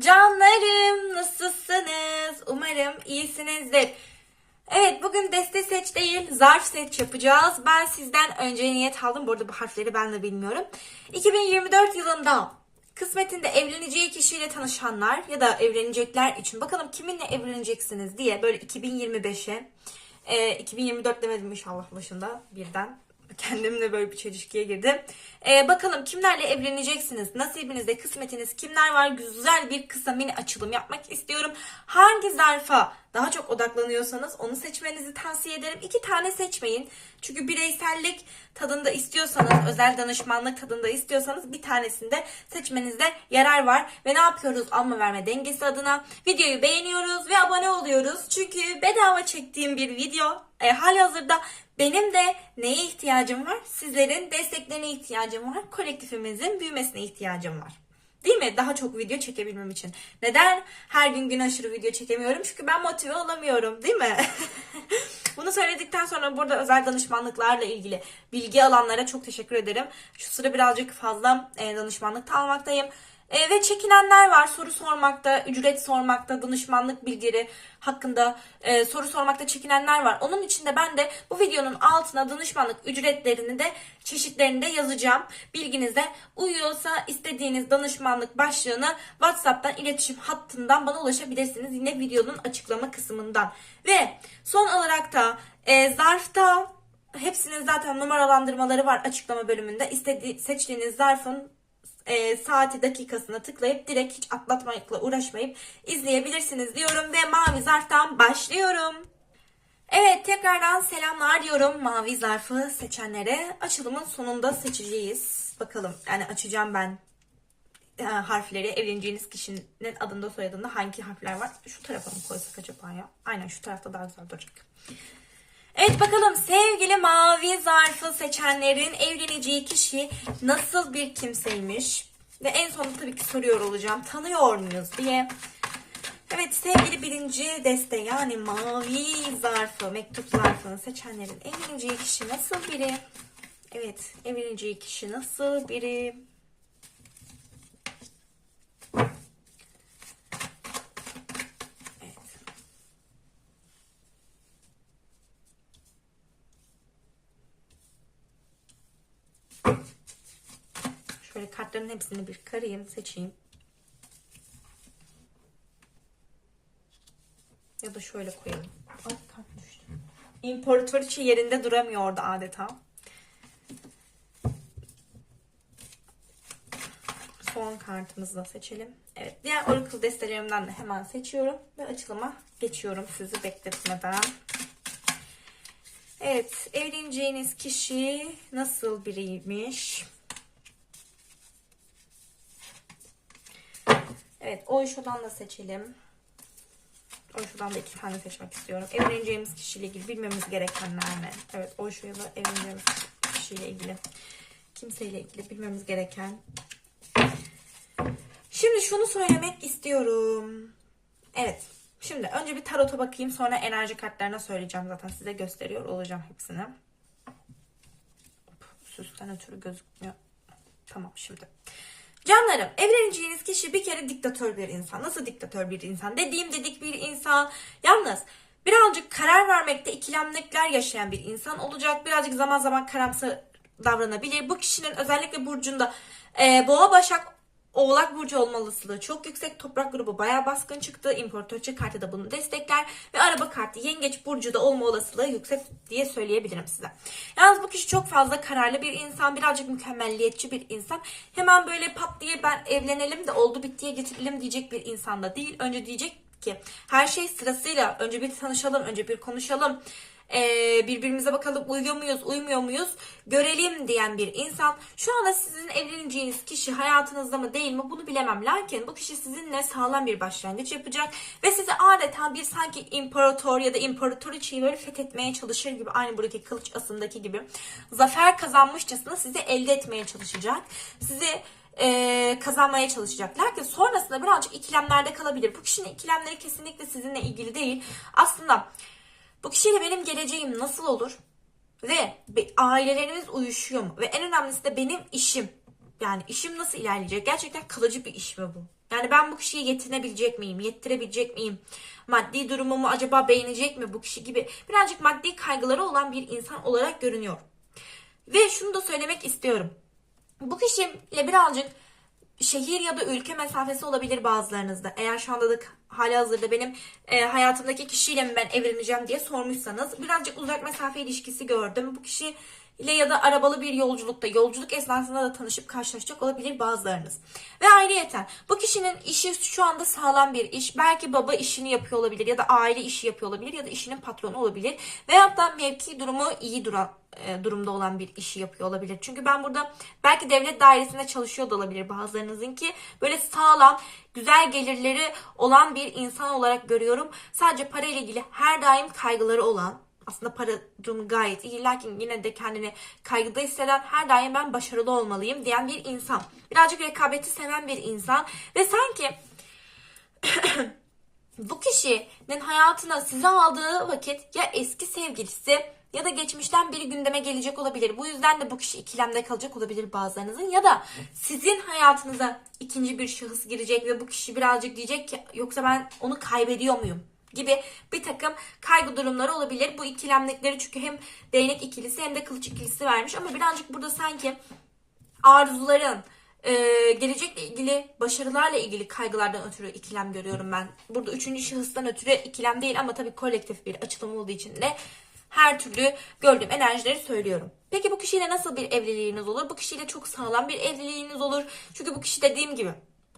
Canlarım nasılsınız? Umarım iyisinizdir. Evet bugün deste seç değil zarf seç yapacağız. Ben sizden önce niyet aldım. Bu arada bu harfleri ben de bilmiyorum. 2024 yılında kısmetinde evleneceği kişiyle tanışanlar ya da evlenecekler için bakalım kiminle evleneceksiniz diye böyle 2025'e e, 2024 demedim inşallah başında birden. Kendimle böyle bir çelişkiye girdim. E, bakalım kimlerle evleneceksiniz? Nasibinizde, kısmetiniz kimler var? Güzel bir kısa mini açılım yapmak istiyorum. Hangi zarfa daha çok odaklanıyorsanız onu seçmenizi tavsiye ederim. İki tane seçmeyin. Çünkü bireysellik tadında istiyorsanız, özel danışmanlık tadında istiyorsanız bir tanesinde seçmenizde yarar var. Ve ne yapıyoruz alma verme dengesi adına? Videoyu beğeniyoruz ve abone oluyoruz. Çünkü bedava çektiğim bir video. E, hali hazırda benim de neye ihtiyacım var? Sizlerin desteklerine ihtiyacım var. Kolektifimizin büyümesine ihtiyacım var. Değil mi? Daha çok video çekebilmem için. Neden her gün gün aşırı video çekemiyorum? Çünkü ben motive olamıyorum. Değil mi? Bunu söyledikten sonra burada özel danışmanlıklarla ilgili bilgi alanlara çok teşekkür ederim. Şu sıra birazcık fazla e, danışmanlık almaktayım. E, ve çekinenler var soru sormakta, ücret sormakta, danışmanlık bilgileri hakkında e, soru sormakta çekinenler var. Onun için de ben de bu videonun altına danışmanlık ücretlerini de çeşitlerini de yazacağım. Bilginize uyuyorsa istediğiniz danışmanlık başlığını WhatsApp'tan iletişim hattından bana ulaşabilirsiniz. Yine videonun açıklama kısmından. Ve son olarak da e, zarfta hepsinin zaten numaralandırmaları var açıklama bölümünde. İstediği, seçtiğiniz zarfın e, saati dakikasına tıklayıp direkt hiç atlatmakla uğraşmayıp izleyebilirsiniz diyorum ve mavi zarftan başlıyorum. Evet tekrardan selamlar diyorum mavi zarfı seçenlere. Açılımın sonunda seçeceğiz. Bakalım yani açacağım ben e, harfleri evleneceğiniz kişinin adında soyadında hangi harfler var? Şu tarafa mı koysak acaba ya? Aynen şu tarafta daha güzel duracak. Evet bakalım sevgili mavi zarfı seçenlerin evleneceği kişi nasıl bir kimseymiş? Ve en sonunda tabii ki soruyor olacağım. Tanıyor muyuz diye. Evet sevgili birinci deste yani mavi zarfı, mektup zarfını seçenlerin evleneceği kişi nasıl biri? Evet evleneceği kişi nasıl biri? Evet. Kartların hepsini bir karayım, seçeyim. Ya da şöyle koyalım. Ay kart düştü. İmparatoriçe yerinde duramıyordu adeta. Son kartımızı da seçelim. Evet, diğer Oracle destelerimden de hemen seçiyorum ve açılıma geçiyorum sizi bekletmeden. Evet, evleneceğiniz kişi nasıl biriymiş? Evet, Oyşo'dan da seçelim. Oyşo'dan da iki tane seçmek istiyorum. Evleneceğimiz kişiyle ilgili bilmemiz gerekenler ne? Evet, Oyşo'ya da evleneceğimiz kişiyle ilgili, kimseyle ilgili bilmemiz gereken. Şimdi şunu söylemek istiyorum. Evet, şimdi önce bir tarota bakayım, sonra enerji kartlarına söyleyeceğim zaten. Size gösteriyor olacağım hepsini. Süsten ötürü gözükmüyor. Tamam şimdi. Canlarım evleneceğiniz kişi bir kere diktatör bir insan. Nasıl diktatör bir insan? Dediğim dedik bir insan. Yalnız birazcık karar vermekte ikilemlikler yaşayan bir insan olacak. Birazcık zaman zaman karamsar davranabilir. Bu kişinin özellikle burcunda e, boğa başak Oğlak Burcu olma olasılığı çok yüksek. Toprak grubu bayağı baskın çıktı. İmparatorçe kartı da bunu destekler. Ve araba kartı Yengeç Burcu'da olma olasılığı yüksek diye söyleyebilirim size. Yalnız bu kişi çok fazla kararlı bir insan. Birazcık mükemmelliyetçi bir insan. Hemen böyle pat diye ben evlenelim de oldu bittiye getirelim diyecek bir insan da değil. Önce diyecek ki her şey sırasıyla önce bir tanışalım, önce bir konuşalım. Ee, birbirimize bakalım uyuyor muyuz, uymuyor muyuz görelim diyen bir insan. Şu anda sizin evleneceğiniz kişi hayatınızda mı değil mi bunu bilemem. Lakin bu kişi sizinle sağlam bir başlangıç yapacak ve sizi adeta bir sanki imparator ya da imparatoriçeyi böyle fethetmeye çalışır gibi aynı buradaki kılıç asındaki gibi zafer kazanmışçasına sizi elde etmeye çalışacak. Sizi e, kazanmaya çalışacak. Lakin sonrasında birazcık ikilemlerde kalabilir. Bu kişinin ikilemleri kesinlikle sizinle ilgili değil. Aslında bu kişiyle benim geleceğim nasıl olur? Ve ailelerimiz uyuşuyor mu? Ve en önemlisi de benim işim. Yani işim nasıl ilerleyecek? Gerçekten kalıcı bir iş mi bu? Yani ben bu kişiye yetinebilecek miyim? Yettirebilecek miyim? Maddi durumumu acaba beğenecek mi bu kişi gibi birazcık maddi kaygıları olan bir insan olarak görünüyor. Ve şunu da söylemek istiyorum. Bu kişiyle birazcık şehir ya da ülke mesafesi olabilir bazılarınızda. Eğer şu anda da hali hazırda benim e, hayatımdaki kişiyle mi ben evleneceğim diye sormuşsanız birazcık uzak mesafe ilişkisi gördüm. Bu kişi ile ya da arabalı bir yolculukta, yolculuk esnasında da tanışıp karşılaşacak olabilir bazılarınız. Ve ayrıyeten bu kişinin işi şu anda sağlam bir iş. Belki baba işini yapıyor olabilir ya da aile işi yapıyor olabilir ya da işinin patronu olabilir. Veyahut da mevki durumu iyi duran e, durumda olan bir işi yapıyor olabilir. Çünkü ben burada belki devlet dairesinde çalışıyor da olabilir bazılarınızın ki böyle sağlam, güzel gelirleri olan bir insan olarak görüyorum. Sadece parayla ilgili her daim kaygıları olan aslında para durumu gayet iyi. Lakin yine de kendini kaygıda hisseden her daim ben başarılı olmalıyım diyen bir insan. Birazcık rekabeti seven bir insan. Ve sanki bu kişinin hayatına sizi aldığı vakit ya eski sevgilisi ya da geçmişten biri gündeme gelecek olabilir. Bu yüzden de bu kişi ikilemde kalacak olabilir bazılarınızın. Ya da sizin hayatınıza ikinci bir şahıs girecek ve bu kişi birazcık diyecek ki yoksa ben onu kaybediyor muyum? Gibi bir takım kaygı durumları olabilir. Bu ikilemlikleri çünkü hem değnek ikilisi hem de kılıç ikilisi vermiş ama birazcık burada sanki arzuların, e, gelecekle ilgili başarılarla ilgili kaygılardan ötürü ikilem görüyorum ben. Burada üçüncü şahıstan ötürü ikilem değil ama tabii kolektif bir açılım olduğu için de her türlü gördüğüm enerjileri söylüyorum. Peki bu kişiyle nasıl bir evliliğiniz olur? Bu kişiyle çok sağlam bir evliliğiniz olur. Çünkü bu kişi dediğim gibi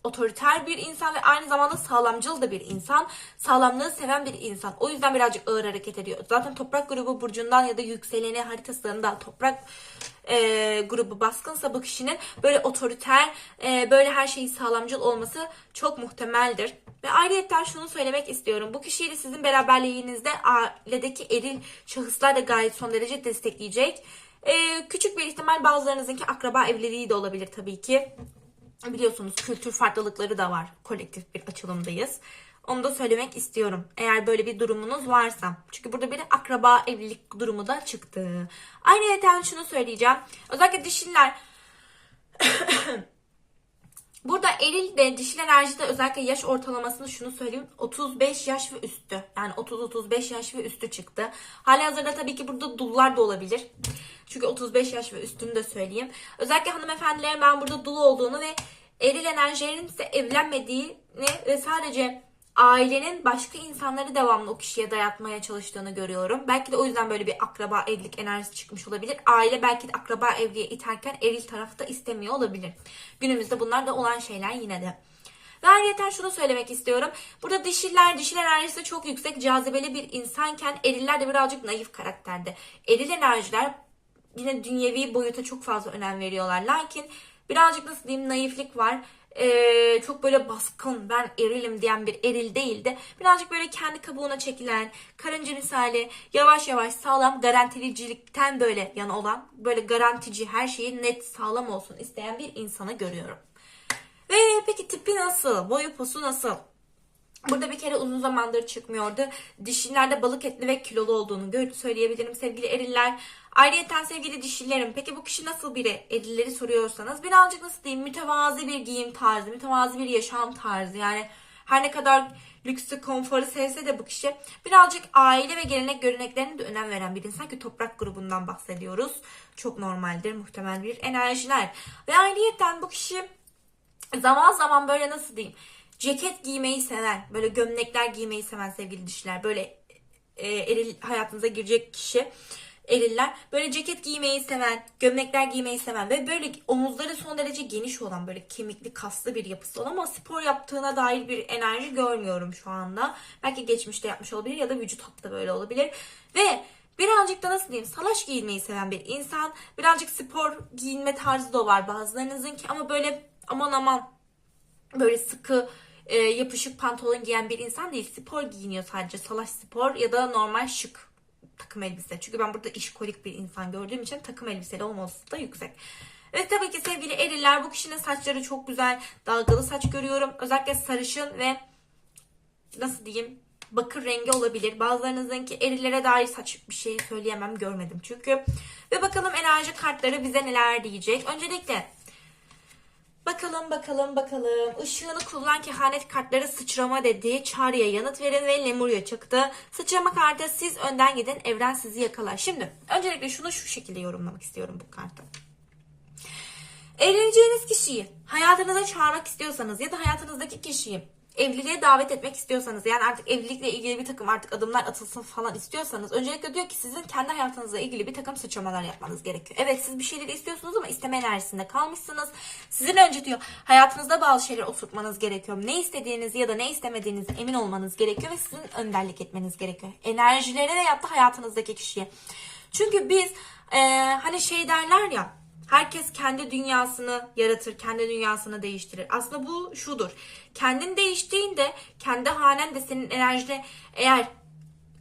otoriter bir insan ve aynı zamanda sağlamcıl da bir insan. Sağlamlığı seven bir insan. O yüzden birazcık ağır hareket ediyor. Zaten toprak grubu burcundan ya da yükseleni haritasından toprak e, grubu baskınsa bu kişinin böyle otoriter, e, böyle her şeyi sağlamcıl olması çok muhtemeldir. Ve ayrıca şunu söylemek istiyorum. Bu kişiyle sizin beraberliğinizde ailedeki eril şahıslar da gayet son derece destekleyecek. E, küçük bir ihtimal bazılarınızınki akraba evliliği de olabilir tabii ki biliyorsunuz kültür farklılıkları da var. Kolektif bir açılımdayız. Onu da söylemek istiyorum. Eğer böyle bir durumunuz varsa. Çünkü burada bir akraba evlilik durumu da çıktı. Ayrıca şunu söyleyeceğim. Özellikle dişiller Burada eril de dişil enerjide özellikle yaş ortalamasını şunu söyleyeyim. 35 yaş ve üstü. Yani 30-35 yaş ve üstü çıktı. Hali hazırda tabii ki burada dullar da olabilir. Çünkü 35 yaş ve üstünü de söyleyeyim. Özellikle hanımefendilerin ben burada dul olduğunu ve eril enerjilerin ise evlenmediğini ve sadece ailenin başka insanları devamlı o kişiye dayatmaya çalıştığını görüyorum. Belki de o yüzden böyle bir akraba evlilik enerjisi çıkmış olabilir. Aile belki de akraba evliliğe iterken eril tarafı da istemiyor olabilir. Günümüzde bunlar da olan şeyler yine de. Ve ayrıca şunu söylemek istiyorum. Burada dişiller, dişil enerjisi çok yüksek, cazibeli bir insanken eriller de birazcık naif karakterde. Eril enerjiler yine dünyevi boyuta çok fazla önem veriyorlar. Lakin birazcık nasıl diyeyim naiflik var ee, çok böyle baskın ben erilim diyen bir eril değildi. Birazcık böyle kendi kabuğuna çekilen karınca misali yavaş yavaş sağlam garantilicilikten böyle yana olan böyle garantici her şeyi net sağlam olsun isteyen bir insanı görüyorum. Ve peki tipi nasıl? Boyu posu nasıl? Burada bir kere uzun zamandır çıkmıyordu. Dişilerde balık etli ve kilolu olduğunu söyleyebilirim sevgili eriller. Ayrıca sevgili dişilerim peki bu kişi nasıl biri? Erilleri soruyorsanız birazcık nasıl diyeyim mütevazi bir giyim tarzı, mütevazi bir yaşam tarzı. Yani her ne kadar lüksü, konforu sevse de bu kişi birazcık aile ve gelenek göreneklerine de önem veren bir insan ki toprak grubundan bahsediyoruz. Çok normaldir, muhtemel bir enerjiler. Ve ayrıyeten bu kişi zaman zaman böyle nasıl diyeyim ceket giymeyi seven, böyle gömlekler giymeyi seven sevgili dişiler. Böyle e, eril hayatınıza girecek kişi eriller. Böyle ceket giymeyi seven, gömlekler giymeyi seven ve böyle omuzları son derece geniş olan böyle kemikli kaslı bir yapısı olan ama spor yaptığına dair bir enerji görmüyorum şu anda. Belki geçmişte yapmış olabilir ya da vücut hattı böyle olabilir. Ve birazcık da nasıl diyeyim salaş giyinmeyi seven bir insan. Birazcık spor giyinme tarzı da var bazılarınızın ki ama böyle aman aman böyle sıkı e, yapışık pantolon giyen bir insan değil. Spor giyiniyor sadece. Salaş spor ya da normal şık takım elbise. Çünkü ben burada işkolik bir insan gördüğüm için takım elbiseli olması da yüksek. Ve tabii ki sevgili eriller bu kişinin saçları çok güzel. Dalgalı saç görüyorum. Özellikle sarışın ve nasıl diyeyim bakır rengi olabilir. Bazılarınızınki erillere dair saç bir şey söyleyemem görmedim çünkü. Ve bakalım enerji kartları bize neler diyecek. Öncelikle Bakalım bakalım bakalım. Işığını kullan kehanet kartları sıçrama dedi. Çağrı'ya yanıt verin ve Lemuria çıktı. Sıçrama kartı siz önden gidin evren sizi yakalar. Şimdi öncelikle şunu şu şekilde yorumlamak istiyorum bu kartı. Evleneceğiniz kişiyi hayatınıza çağırmak istiyorsanız ya da hayatınızdaki kişiyi evliliğe davet etmek istiyorsanız yani artık evlilikle ilgili bir takım artık adımlar atılsın falan istiyorsanız öncelikle diyor ki sizin kendi hayatınızla ilgili bir takım sıçramalar yapmanız gerekiyor. Evet siz bir şeyleri istiyorsunuz ama isteme enerjisinde kalmışsınız. Sizin önce diyor hayatınızda bazı şeyler oturtmanız gerekiyor. Ne istediğinizi ya da ne istemediğinizi emin olmanız gerekiyor ve sizin önderlik etmeniz gerekiyor. Enerjilere veyahut da hayatınızdaki kişiye. Çünkü biz eee, hani şey derler ya Herkes kendi dünyasını yaratır, kendi dünyasını değiştirir. Aslında bu şudur. Kendin değiştiğinde kendi hanen de senin enerjine eğer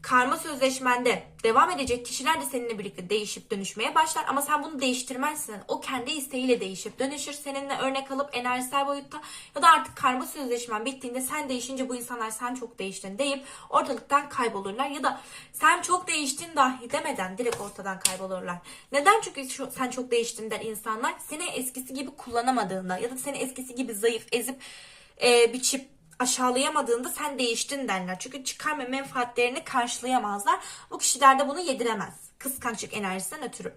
karma sözleşmende devam edecek kişiler de seninle birlikte değişip dönüşmeye başlar. Ama sen bunu değiştirmezsin. O kendi isteğiyle değişip dönüşür. Seninle örnek alıp enerjisel boyutta ya da artık karma sözleşmen bittiğinde sen değişince bu insanlar sen çok değiştin deyip ortalıktan kaybolurlar. Ya da sen çok değiştin dahi demeden direkt ortadan kaybolurlar. Neden? Çünkü şu, sen çok değiştin der insanlar. Seni eskisi gibi kullanamadığında ya da seni eskisi gibi zayıf ezip e, biçip aşağılayamadığında sen değiştin derler. Çünkü çıkar ve menfaatlerini karşılayamazlar. Bu kişiler de bunu yediremez. Kıskançlık enerjisinden ötürü.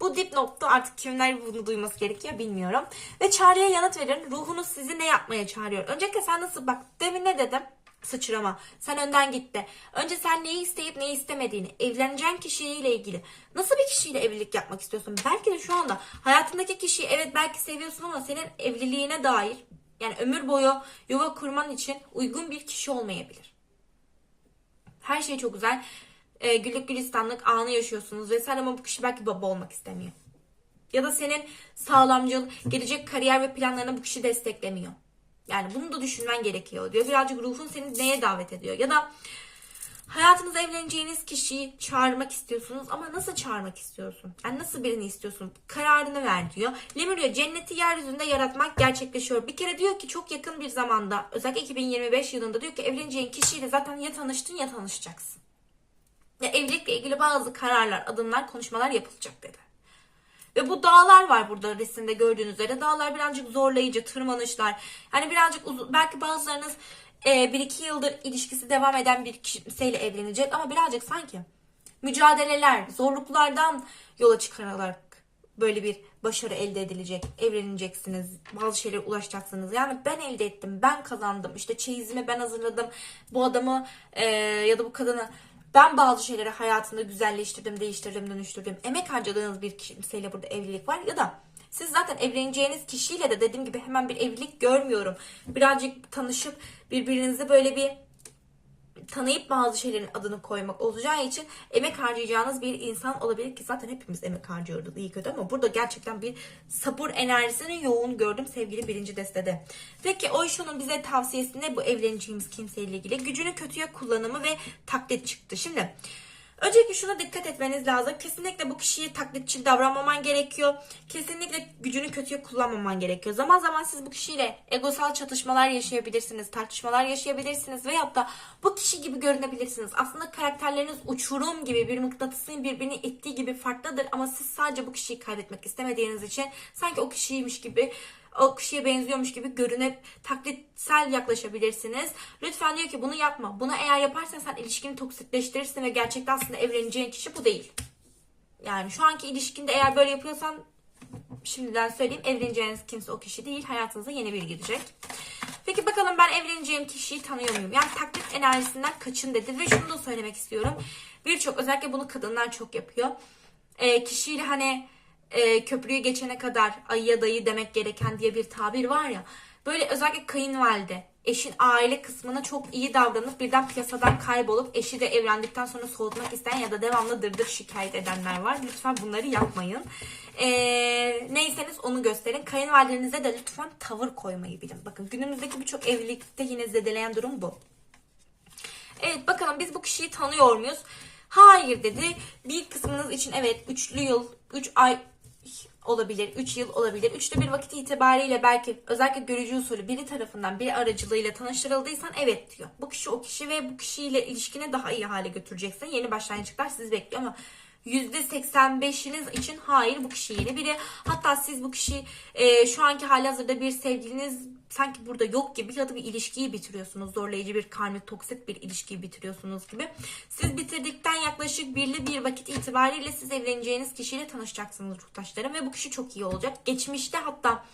Bu dipnotta artık kimler bunu duyması gerekiyor bilmiyorum. Ve çağrıya yanıt verin. Ruhunuz sizi ne yapmaya çağırıyor? Öncelikle sen nasıl bak demin ne dedim? Sıçrama. Sen önden gitti. Önce sen neyi isteyip neyi istemediğini, evleneceğin kişiyle ilgili. Nasıl bir kişiyle evlilik yapmak istiyorsun? Belki de şu anda hayatındaki kişiyi evet belki seviyorsun ama senin evliliğine dair yani ömür boyu yuva kurman için uygun bir kişi olmayabilir. Her şey çok güzel. Ee, güllük gülistanlık anı yaşıyorsunuz vesaire ama bu kişi belki baba olmak istemiyor. Ya da senin sağlamcıl, gelecek kariyer ve planlarını bu kişi desteklemiyor. Yani bunu da düşünmen gerekiyor diyor. Birazcık ruhun seni neye davet ediyor? Ya da hayatınızda evleneceğiniz kişiyi çağırmak istiyorsunuz ama nasıl çağırmak istiyorsun? Yani nasıl birini istiyorsun? Kararını ver diyor. Lemuria cenneti yeryüzünde yaratmak gerçekleşiyor. Bir kere diyor ki çok yakın bir zamanda özellikle 2025 yılında diyor ki evleneceğin kişiyle zaten ya tanıştın ya tanışacaksın. Ya evlilikle ilgili bazı kararlar, adımlar, konuşmalar yapılacak dedi. Ve bu dağlar var burada resimde gördüğünüz üzere. Dağlar birazcık zorlayıcı, tırmanışlar. Yani birazcık uzun, belki bazılarınız bir iki yıldır ilişkisi devam eden bir kimseyle evlenecek ama birazcık sanki mücadeleler, zorluklardan yola çıkararak böyle bir başarı elde edilecek. Evleneceksiniz, bazı şeylere ulaşacaksınız. Yani ben elde ettim, ben kazandım. İşte çeyizimi ben hazırladım. Bu adamı e, ya da bu kadını ben bazı şeyleri hayatında güzelleştirdim, değiştirdim, dönüştürdüm. Emek harcadığınız bir kimseyle burada evlilik var ya da siz zaten evleneceğiniz kişiyle de dediğim gibi hemen bir evlilik görmüyorum. Birazcık tanışıp birbirinizi böyle bir tanıyıp bazı şeylerin adını koymak olacağı için emek harcayacağınız bir insan olabilir ki zaten hepimiz emek harcıyoruz iyi kötü ama burada gerçekten bir sabır enerjisini yoğun gördüm sevgili birinci destede. Peki Oysho'nun bize tavsiyesi ne bu evleneceğimiz kimseyle ilgili? Gücünü kötüye kullanımı ve taklit çıktı. Şimdi Öncelikle şuna dikkat etmeniz lazım. Kesinlikle bu kişiyi taklitçi davranmaman gerekiyor. Kesinlikle gücünü kötüye kullanmaman gerekiyor. Zaman zaman siz bu kişiyle egosal çatışmalar yaşayabilirsiniz, tartışmalar yaşayabilirsiniz veyahut da bu kişi gibi görünebilirsiniz. Aslında karakterleriniz uçurum gibi bir mıknatısın birbirini ittiği gibi farklıdır ama siz sadece bu kişiyi kaybetmek istemediğiniz için sanki o kişiymiş gibi o kişiye benziyormuş gibi görünüp taklitsel yaklaşabilirsiniz. Lütfen diyor ki bunu yapma. Bunu eğer yaparsan sen ilişkini toksikleştirirsin ve gerçekten aslında evleneceğin kişi bu değil. Yani şu anki ilişkinde eğer böyle yapıyorsan şimdiden söyleyeyim evleneceğiniz kimse o kişi değil. Hayatınıza yeni biri girecek. Peki bakalım ben evleneceğim kişiyi tanıyor muyum? Yani taklit enerjisinden kaçın dedi ve şunu da söylemek istiyorum. Birçok özellikle bunu kadınlar çok yapıyor. E, kişiyle hani e, köprüyü geçene kadar ayıya dayı demek gereken diye bir tabir var ya. Böyle özellikle kayınvalide eşin aile kısmına çok iyi davranıp birden piyasadan kaybolup eşi de evlendikten sonra soğutmak isteyen ya da devamlı dırdır şikayet edenler var. Lütfen bunları yapmayın. Ee, neyseniz onu gösterin. Kayınvalidenize de lütfen tavır koymayı bilin. Bakın günümüzdeki birçok evlilikte yine zedeleyen durum bu. Evet bakalım biz bu kişiyi tanıyor muyuz? Hayır dedi. Bir kısmınız için evet üçlü yıl, 3 ay olabilir, 3 yıl olabilir. Üçlü bir vakit itibariyle belki özellikle görücü usulü biri tarafından biri aracılığıyla tanıştırıldıysan evet diyor. Bu kişi o kişi ve bu kişiyle ilişkini daha iyi hale götüreceksin. Yeni başlangıçlar sizi bekliyor ama %85'iniz için hayır bu kişi yeni biri. Hatta siz bu kişi e, şu anki hali hazırda bir sevgiliniz sanki burada yok gibi ya da bir ilişkiyi bitiriyorsunuz. Zorlayıcı bir karmik toksik bir ilişkiyi bitiriyorsunuz gibi. Siz bitirdikten yaklaşık birli bir vakit itibariyle siz evleneceğiniz kişiyle tanışacaksınız ruhtaşlarım ve bu kişi çok iyi olacak. Geçmişte hatta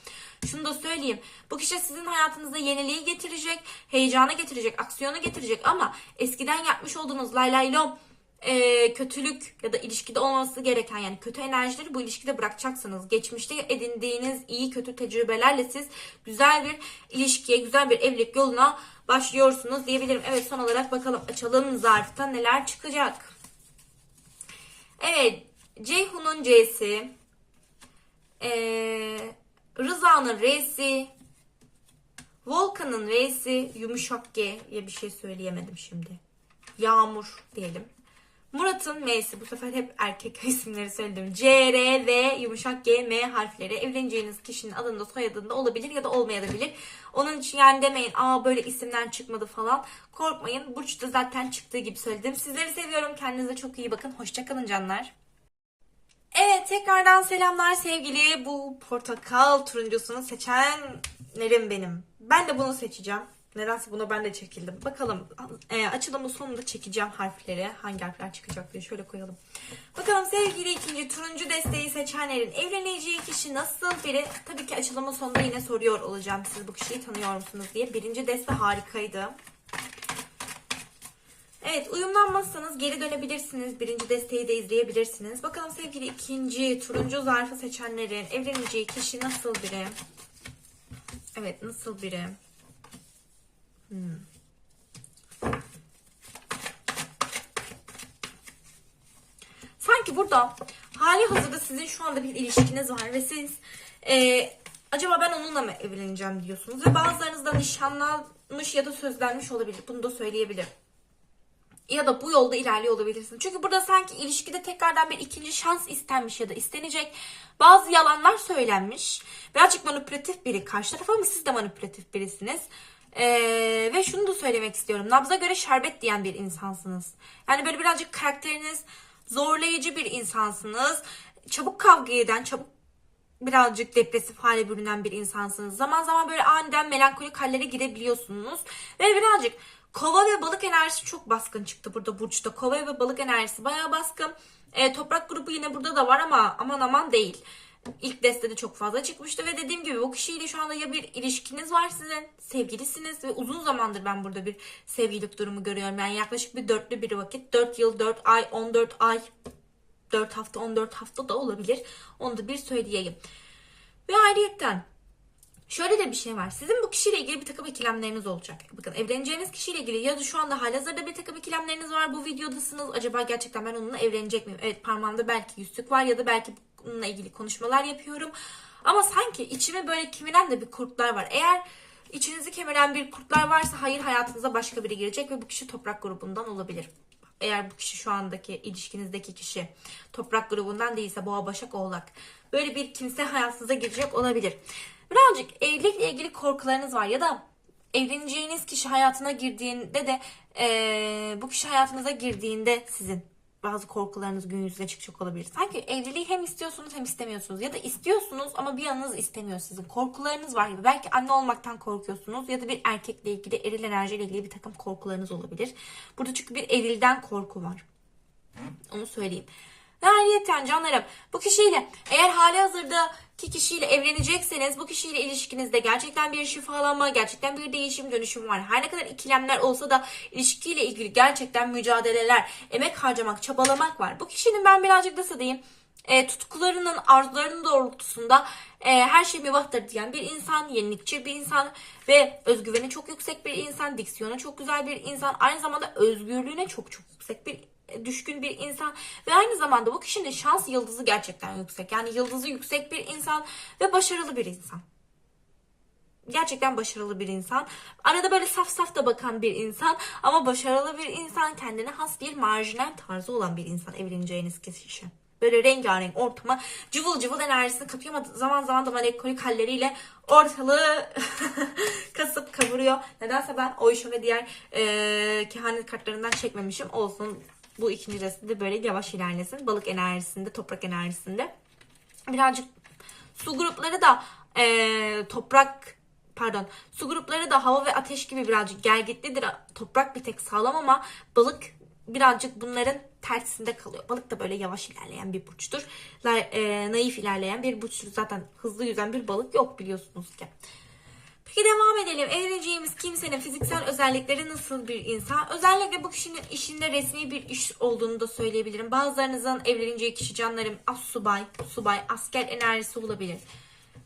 şunu da söyleyeyim. Bu kişi sizin hayatınızda yeniliği getirecek, heyecanı getirecek, aksiyonu getirecek ama eskiden yapmış olduğunuz lay lay lom e, kötülük ya da ilişkide olması gereken yani kötü enerjileri bu ilişkide bırakacaksınız. Geçmişte edindiğiniz iyi kötü tecrübelerle siz güzel bir ilişkiye, güzel bir evlilik yoluna başlıyorsunuz diyebilirim. Evet son olarak bakalım açalım zarfta neler çıkacak. Evet Ceyhun'un C'si, ee, Rıza'nın R'si, Volkan'ın R'si, yumuşak G ya bir şey söyleyemedim şimdi. Yağmur diyelim. Murat'ın M'si bu sefer hep erkek isimleri söyledim. C, R, V, yumuşak G, M harfleri evleneceğiniz kişinin adında soyadında olabilir ya da olmayabilir. Onun için yani demeyin aa böyle isimler çıkmadı falan. Korkmayın. Burç'ta zaten çıktığı gibi söyledim. Sizleri seviyorum. Kendinize çok iyi bakın. Hoşçakalın canlar. Evet tekrardan selamlar sevgili bu portakal turuncusunu seçenlerim benim. Ben de bunu seçeceğim. Nedense buna ben de çekildim. Bakalım e, açılımın sonunda çekeceğim harfleri. Hangi harfler çıkacak diye şöyle koyalım. Bakalım sevgili ikinci turuncu desteği seçenlerin evleneceği kişi nasıl biri? Tabii ki açılımın sonunda yine soruyor olacağım. Siz bu kişiyi tanıyor musunuz diye. Birinci deste harikaydı. Evet uyumlanmazsanız geri dönebilirsiniz. Birinci desteği de izleyebilirsiniz. Bakalım sevgili ikinci turuncu zarfı seçenlerin evleneceği kişi nasıl biri? Evet nasıl biri? Hmm. Sanki burada hali hazırda sizin şu anda bir ilişkiniz var ve siz e, acaba ben onunla mı evleneceğim diyorsunuz ve bazılarınız da nişanlanmış ya da sözlenmiş olabilir. Bunu da söyleyebilirim ya da bu yolda ilerliyor olabilirsin. Çünkü burada sanki ilişkide tekrardan bir ikinci şans istenmiş ya da istenecek. Bazı yalanlar söylenmiş. Birazcık manipülatif biri karşı taraf ama siz de manipülatif birisiniz. Ee, ve şunu da söylemek istiyorum. Nabza göre şerbet diyen bir insansınız. Yani böyle birazcık karakteriniz zorlayıcı bir insansınız. Çabuk kavga eden, çabuk birazcık depresif hale bürünen bir insansınız. Zaman zaman böyle aniden melankolik hallere girebiliyorsunuz. Ve birazcık Kova ve balık enerjisi çok baskın çıktı burada burçta. Kova ve balık enerjisi bayağı baskın. E, toprak grubu yine burada da var ama aman aman değil. İlk destede çok fazla çıkmıştı ve dediğim gibi bu kişiyle şu anda ya bir ilişkiniz var sizin, sevgilisiniz ve uzun zamandır ben burada bir sevgililik durumu görüyorum. Yani yaklaşık bir dörtlü bir vakit. 4 yıl, 4 ay, 14 ay, 4 hafta, 14 hafta da olabilir. Onu da bir söyleyeyim. Ve ayrıyetten Şöyle de bir şey var. Sizin bu kişiyle ilgili bir takım ikilemleriniz olacak. Bakın evleneceğiniz kişiyle ilgili ya da şu anda halihazırda bir takım ikilemleriniz var. Bu videodasınız. Acaba gerçekten ben onunla evlenecek miyim? Evet parmağımda belki yüzük var ya da belki bununla ilgili konuşmalar yapıyorum. Ama sanki içime böyle kimiren de bir kurtlar var. Eğer içinizi kemiren bir kurtlar varsa hayır hayatınıza başka biri girecek ve bu kişi toprak grubundan olabilir. Eğer bu kişi şu andaki ilişkinizdeki kişi toprak grubundan değilse boğa başak oğlak. Böyle bir kimse hayatınıza girecek olabilir. Birazcık evlilikle ilgili korkularınız var ya da evleneceğiniz kişi hayatına girdiğinde de ee, bu kişi hayatınıza girdiğinde sizin bazı korkularınız gün yüzüne çıkacak olabilir. Sanki evliliği hem istiyorsunuz hem istemiyorsunuz. Ya da istiyorsunuz ama bir yanınız istemiyor sizin. Korkularınız var gibi. Belki anne olmaktan korkuyorsunuz ya da bir erkekle ilgili, eril enerjiyle ilgili bir takım korkularınız olabilir. Burada çünkü bir erilden korku var. Onu söyleyeyim. Ve ayrıyeten canlarım bu kişiyle eğer hali hazırda ki kişiyle evlenecekseniz bu kişiyle ilişkinizde gerçekten bir şifalanma, gerçekten bir değişim dönüşüm var. Her ne kadar ikilemler olsa da ilişkiyle ilgili gerçekten mücadeleler, emek harcamak, çabalamak var. Bu kişinin ben birazcık nasıl diyeyim e, tutkularının, arzularının doğrultusunda e, her şey mübahtır diyen bir insan, yenilikçi bir insan ve özgüveni çok yüksek bir insan, diksiyonu çok güzel bir insan, aynı zamanda özgürlüğüne çok çok yüksek bir düşkün bir insan ve aynı zamanda bu kişinin şans yıldızı gerçekten yüksek. Yani yıldızı yüksek bir insan ve başarılı bir insan. Gerçekten başarılı bir insan. Arada böyle saf saf da bakan bir insan ama başarılı bir insan. Kendine has bir marjinal tarzı olan bir insan evleneceğiniz kişi. Böyle rengarenk ortama cıvıl cıvıl enerjisini kapıyor ama zaman zaman da melankolik halleriyle ortalığı kasıp kavuruyor. Nedense ben o ve diğer e, kehanet kartlarından çekmemişim. Olsun Bu ikinci deste de böyle yavaş ilerlesin. Balık enerjisinde, toprak enerjisinde. Birazcık su grupları da eee, toprak pardon su grupları da hava ve ateş gibi birazcık gergitlidir. Toprak bir tek sağlam ama balık birazcık bunların tersinde kalıyor. Balık da böyle yavaş ilerleyen bir burçtur. La- eee, naif ilerleyen bir burçtur. Zaten hızlı yüzen bir balık yok biliyorsunuz ki. Peki devam edelim. Evleneceğimiz kimsenin fiziksel özellikleri nasıl bir insan? Özellikle bu kişinin işinde resmi bir iş olduğunu da söyleyebilirim. Bazılarınızın evleneceği kişi canlarım as subay, subay, asker enerjisi olabilir.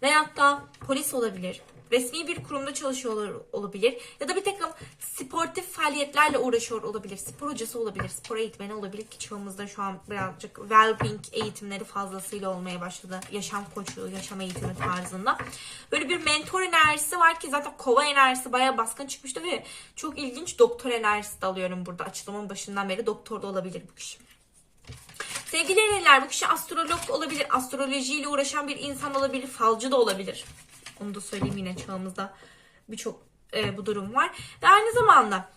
Veyahut da polis olabilir. Resmi bir kurumda çalışıyor olabilir. Ya da bir takım sportif faaliyetlerle uğraşıyor olabilir. Spor hocası olabilir. Spor eğitmeni olabilir ki çağımızda şu an birazcık well-being eğitimleri fazlasıyla olmaya başladı. Yaşam koçu, yaşam eğitimi tarzında. Böyle bir mentor enerjisi var ki zaten kova enerjisi bayağı baskın çıkmıştı ve çok ilginç doktor enerjisi de alıyorum burada. Açılımın başından beri doktor da olabilir bu kişi. Sevgili Erenler bu kişi astrolog olabilir, astrolojiyle uğraşan bir insan olabilir, falcı da olabilir. Onu da söyleyeyim yine çağımızda birçok e, bu durum var. Ve aynı zamanda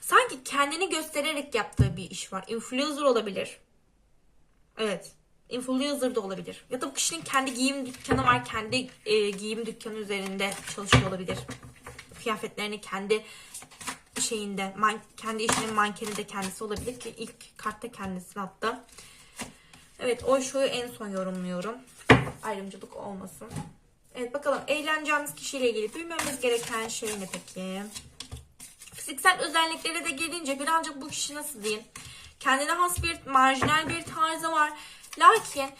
sanki kendini göstererek yaptığı bir iş var. Influencer olabilir. Evet. Influencer da olabilir. Ya da bu kişinin kendi giyim dükkanı var. Kendi e, giyim dükkanı üzerinde çalışıyor olabilir. Kıyafetlerini kendi şeyinde, man, kendi işinin mankeni de kendisi olabilir ki ilk kartta kendisini attı. Evet o şoyu en son yorumluyorum. Ayrımcılık olmasın. Evet bakalım eğleneceğimiz kişiyle ilgili bilmemiz gereken şey ne peki? Fiziksel özelliklere de gelince birazcık bu kişi nasıl diyeyim? Kendine has bir marjinal bir tarzı var. Lakin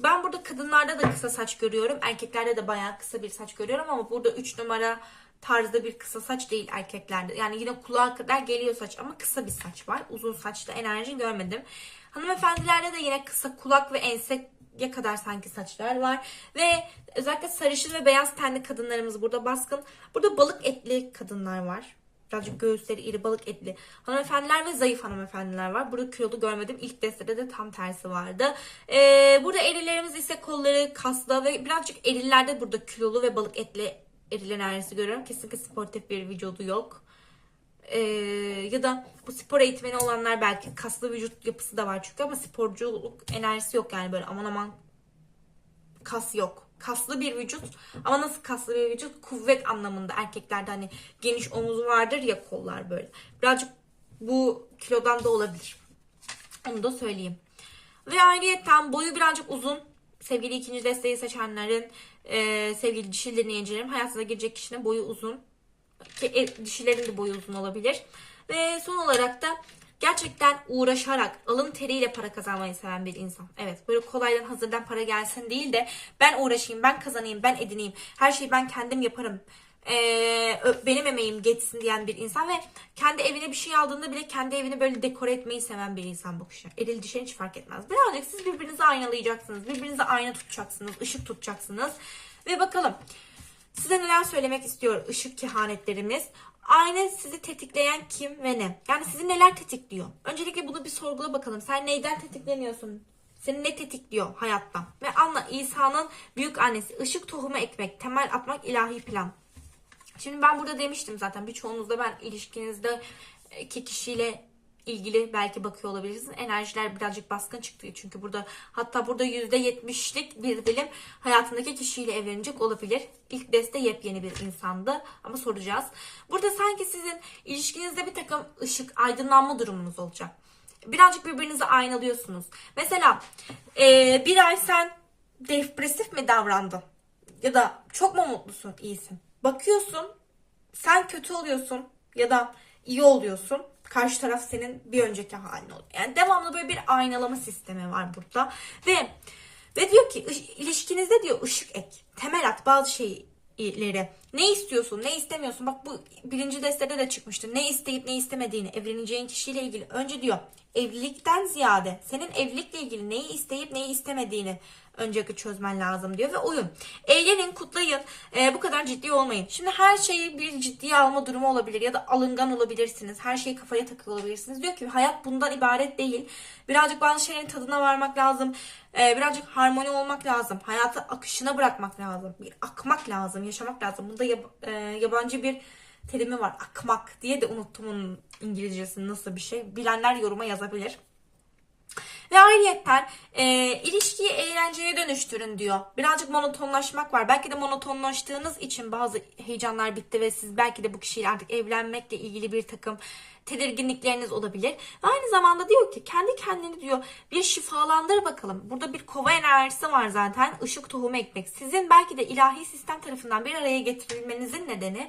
ben burada kadınlarda da kısa saç görüyorum. Erkeklerde de bayağı kısa bir saç görüyorum ama burada 3 numara tarzda bir kısa saç değil erkeklerde. Yani yine kulağa kadar geliyor saç ama kısa bir saç var. Uzun saçta enerji görmedim. Hanımefendilerde de yine kısa kulak ve ense ya kadar sanki saçlar var. Ve özellikle sarışın ve beyaz tenli kadınlarımız burada baskın. Burada balık etli kadınlar var. Birazcık göğüsleri iri balık etli. Hanımefendiler ve zayıf hanımefendiler var. Burada kilolu görmedim. İlk destede de tam tersi vardı. Ee, burada erilerimiz ise kolları kaslı ve birazcık erillerde burada kilolu ve balık etli eril enerjisi görüyorum. Kesinlikle sportif bir vücudu yok. Ee, ya da bu spor eğitmeni olanlar belki kaslı vücut yapısı da var çünkü ama sporculuk enerjisi yok yani böyle aman aman kas yok. Kaslı bir vücut ama nasıl kaslı bir vücut? Kuvvet anlamında erkeklerde hani geniş omuz vardır ya kollar böyle. Birazcık bu kilodan da olabilir. Onu da söyleyeyim. Ve ayrıyetten boyu birazcık uzun. Sevgili ikinci desteği seçenlerin, e, sevgili dişil dinleyicilerim hayatına girecek kişinin boyu uzun. Ki e, dişilerin de boyu uzun olabilir. Ve son olarak da gerçekten uğraşarak alın teriyle para kazanmayı seven bir insan. Evet böyle kolaydan hazırdan para gelsin değil de ben uğraşayım, ben kazanayım, ben edineyim. Her şeyi ben kendim yaparım. Ee, benim emeğim geçsin diyen bir insan ve kendi evine bir şey aldığında bile kendi evini böyle dekore etmeyi seven bir insan bu kişi. Eril dişil hiç fark etmez. Birazcık siz birbirinizi aynalayacaksınız. Birbirinize ayna tutacaksınız. ışık tutacaksınız. Ve bakalım Size neler söylemek istiyor ışık kehanetlerimiz? Ayna sizi tetikleyen kim ve ne? Yani sizi neler tetikliyor? Öncelikle bunu bir sorgula bakalım. Sen neyden tetikleniyorsun? Seni ne tetikliyor hayatta? Ve anla İsa'nın büyük annesi ışık tohumu ekmek, temel atmak ilahi plan. Şimdi ben burada demiştim zaten birçoğunuzda ben ilişkinizdeki kişiyle ilgili belki bakıyor olabilirsiniz. Enerjiler birazcık baskın çıktı. Çünkü burada hatta burada %70'lik bir dilim hayatındaki kişiyle evlenecek olabilir. İlk deste yepyeni bir insandı ama soracağız. Burada sanki sizin ilişkinizde bir takım ışık, aydınlanma durumunuz olacak. Birazcık birbirinizi aynalıyorsunuz. Mesela eee, bir ay sen depresif mi davrandın? Ya da çok mu mutlusun, iyisin? Bakıyorsun sen kötü oluyorsun ya da iyi oluyorsun. Karşı taraf senin bir önceki halin oluyor. Yani devamlı böyle bir aynalama sistemi var burada. Ve ve diyor ki "Iş- ilişkinizde diyor ışık ek. Temel at bazı şeyleri. Ne istiyorsun, ne istemiyorsun? Bak bu birinci destede de çıkmıştı. Ne isteyip ne istemediğini evleneceğin kişiyle ilgili. Önce diyor evlilikten ziyade senin evlilikle ilgili neyi isteyip neyi istemediğini önceki çözmen lazım diyor ve oyun. Eğlenin, kutlayın. Ee, bu kadar ciddi olmayın. Şimdi her şeyi bir ciddiye alma durumu olabilir ya da alıngan olabilirsiniz. Her şeyi kafaya takıyor olabilirsiniz. Diyor ki hayat bundan ibaret değil. Birazcık bazı şeylerin tadına varmak lazım. Ee, birazcık harmoni olmak lazım. Hayatı akışına bırakmak lazım. Bir akmak lazım, yaşamak lazım. Bunda yab- e, yabancı bir terimi var. Akmak diye de unuttum onun İngilizcesini nasıl bir şey. Bilenler yoruma yazabilir. Ve ayrıyetten e, ilişkiyi eğlenceye dönüştürün diyor. Birazcık monotonlaşmak var. Belki de monotonlaştığınız için bazı heyecanlar bitti ve siz belki de bu kişiyle artık evlenmekle ilgili bir takım tedirginlikleriniz olabilir. Ve aynı zamanda diyor ki kendi kendini diyor bir şifalandır bakalım. Burada bir kova enerjisi var zaten. Işık tohumu ekmek. Sizin belki de ilahi sistem tarafından bir araya getirilmenizin nedeni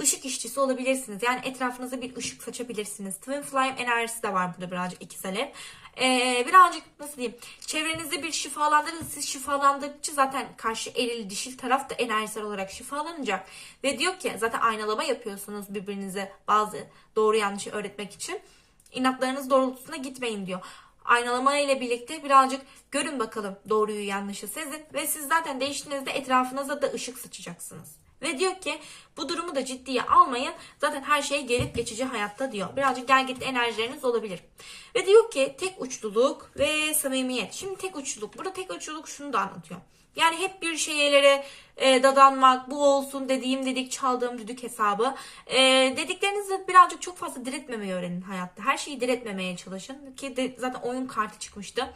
ışık işçisi olabilirsiniz. Yani etrafınıza bir ışık saçabilirsiniz. Twin Flame enerjisi de var burada birazcık ikiz alev. Ee, birazcık nasıl diyeyim çevrenizde bir şifalandırın. Siz şifalandıkça zaten karşı eril dişil taraf da enerjisel olarak şifalanacak. Ve diyor ki zaten aynalama yapıyorsunuz birbirinize bazı doğru yanlışı öğretmek için. İnatlarınız doğrultusuna gitmeyin diyor. Aynalama ile birlikte birazcık görün bakalım doğruyu yanlışı sezin ve siz zaten değiştiğinizde etrafınıza da ışık saçacaksınız. Ve diyor ki bu durumu da ciddiye almayın. Zaten her şey gelip geçici hayatta diyor. Birazcık gel git enerjileriniz olabilir. Ve diyor ki tek uçluluk ve samimiyet. Şimdi tek uçluluk. Burada tek uçluluk şunu da anlatıyor. Yani hep bir şeylere e, dadanmak, bu olsun dediğim dedik çaldığım düdük hesabı. E, dediklerinizi birazcık çok fazla diretmemeyi öğrenin hayatta. Her şeyi diretmemeye çalışın. Ki de, zaten oyun kartı çıkmıştı.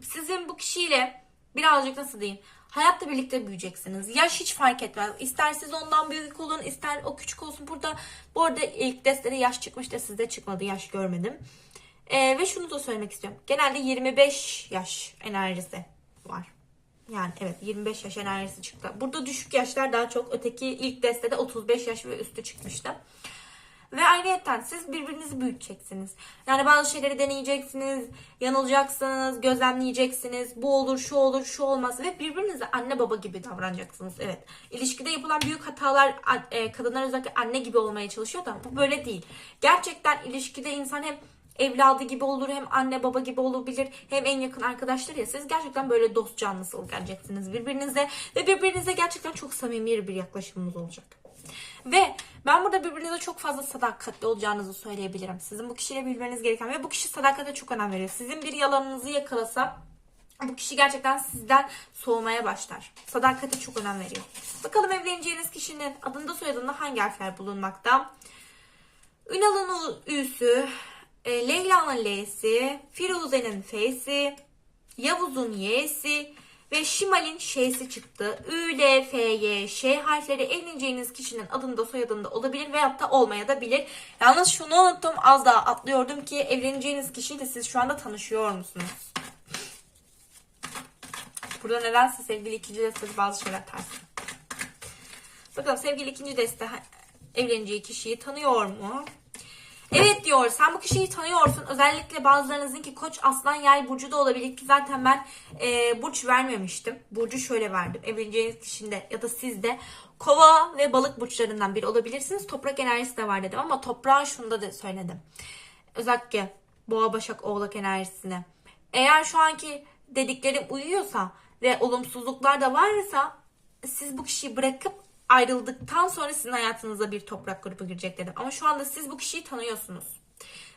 Sizin bu kişiyle birazcık nasıl diyeyim hayatta birlikte büyüyeceksiniz. Yaş hiç fark etmez. İster siz ondan büyük olun, ister o küçük olsun. Burada bu arada ilk destede yaş çıkmış da sizde çıkmadı. Yaş görmedim. Ee, ve şunu da söylemek istiyorum. Genelde 25 yaş enerjisi var. Yani evet 25 yaş enerjisi çıktı. Burada düşük yaşlar daha çok. Öteki ilk destede 35 yaş ve üstü çıkmıştı. Ve ayrıyetten siz birbirinizi büyüteceksiniz. Yani bazı şeyleri deneyeceksiniz, yanılacaksınız, gözlemleyeceksiniz. Bu olur, şu olur, şu olmaz. Ve birbirinize anne baba gibi davranacaksınız. Evet. İlişkide yapılan büyük hatalar e, kadınlar özellikle anne gibi olmaya çalışıyor da bu böyle değil. Gerçekten ilişkide insan hem evladı gibi olur hem anne baba gibi olabilir hem en yakın arkadaşlar ya siz gerçekten böyle dost canlısı olacaksınız birbirinize ve birbirinize gerçekten çok samimi bir yaklaşımınız olacak. Ve ben burada birbirinize çok fazla sadakatli olacağınızı söyleyebilirim. Sizin bu kişiyle bilmeniz gereken ve bu kişi sadakate çok önem veriyor. Sizin bir yalanınızı yakalasa bu kişi gerçekten sizden soğumaya başlar. Sadakate çok önem veriyor. Bakalım evleneceğiniz kişinin adında soyadında hangi harfler bulunmakta? Ünal'ın Ü'sü, e, Leyla'nın L'si, Firuze'nin F'si, Yavuz'un Y'si ve Şimal'in Ş'si çıktı. Ü, L, F, Y, Ş harfleri evleneceğiniz kişinin adında soyadında olabilir veyahut da olmaya da bilir. Yalnız şunu unuttum az daha atlıyordum ki evleneceğiniz kişiyle siz şu anda tanışıyor musunuz? Burada nedense sevgili ikinci destesi bazı şeyler ters. Bakalım sevgili ikinci deste evleneceği kişiyi tanıyor mu? Evet diyor sen bu kişiyi tanıyorsun. Özellikle bazılarınızın ki koç aslan yay burcu da olabilir ki zaten ben e, burç vermemiştim. Burcu şöyle verdim. Evleneceğiniz kişinde ya da sizde kova ve balık burçlarından biri olabilirsiniz. Toprak enerjisi de var dedim ama toprağın şunda da söyledim. Özellikle boğa başak oğlak enerjisine. Eğer şu anki dediklerim uyuyorsa ve olumsuzluklar da varsa siz bu kişiyi bırakıp ayrıldıktan sonra sizin hayatınıza bir toprak grubu girecek dedim. Ama şu anda siz bu kişiyi tanıyorsunuz.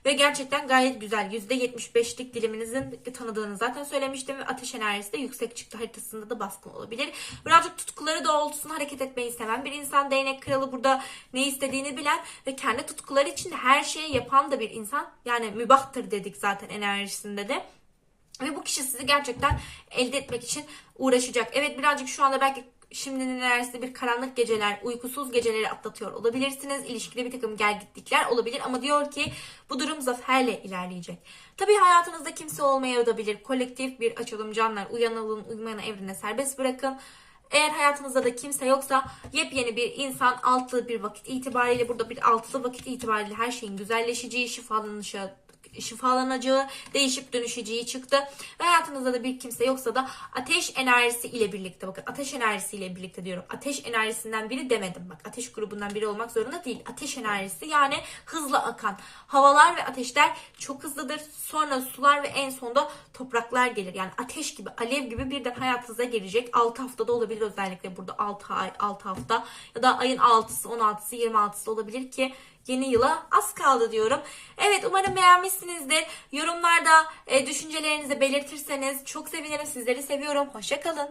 Ve gerçekten gayet güzel. %75'lik diliminizin tanıdığını zaten söylemiştim. Ve ateş enerjisi de yüksek çıktı. Haritasında da baskın olabilir. Birazcık tutkuları doğrultusunda hareket etmeyi seven bir insan. Değnek kralı burada ne istediğini bilen ve kendi tutkuları için her şeyi yapan da bir insan. Yani mübahtır dedik zaten enerjisinde de. Ve bu kişi sizi gerçekten elde etmek için uğraşacak. Evet birazcık şu anda belki şimdinin enerjisinde bir karanlık geceler, uykusuz geceleri atlatıyor olabilirsiniz. İlişkide bir takım gergitlikler olabilir ama diyor ki bu durum zaferle ilerleyecek. Tabii hayatınızda kimse olmayabilir. Kolektif bir açılım canlar. Uyanalım, uyumayanı evrene serbest bırakın. Eğer hayatınızda da kimse yoksa yepyeni bir insan altı bir vakit itibariyle burada bir altılı vakit itibariyle her şeyin güzelleşeceği, şifalanışı, şifalanacağı, değişip dönüşeceği çıktı. Ve hayatınızda da bir kimse yoksa da ateş enerjisi ile birlikte bakın ateş enerjisi ile birlikte diyorum. Ateş enerjisinden biri demedim bak. Ateş grubundan biri olmak zorunda değil. Ateş enerjisi yani hızlı akan. Havalar ve ateşler çok hızlıdır. Sonra sular ve en sonda topraklar gelir. Yani ateş gibi, alev gibi birden hayatınıza gelecek. 6 haftada olabilir özellikle burada 6 ay, 6 hafta ya da ayın 6'sı, 16'sı, 26'sı olabilir ki yeni yıla az kaldı diyorum. Evet umarım beğenmişsinizdir. Yorumlarda e, düşüncelerinizi belirtirseniz çok sevinirim. Sizleri seviyorum. Hoşçakalın.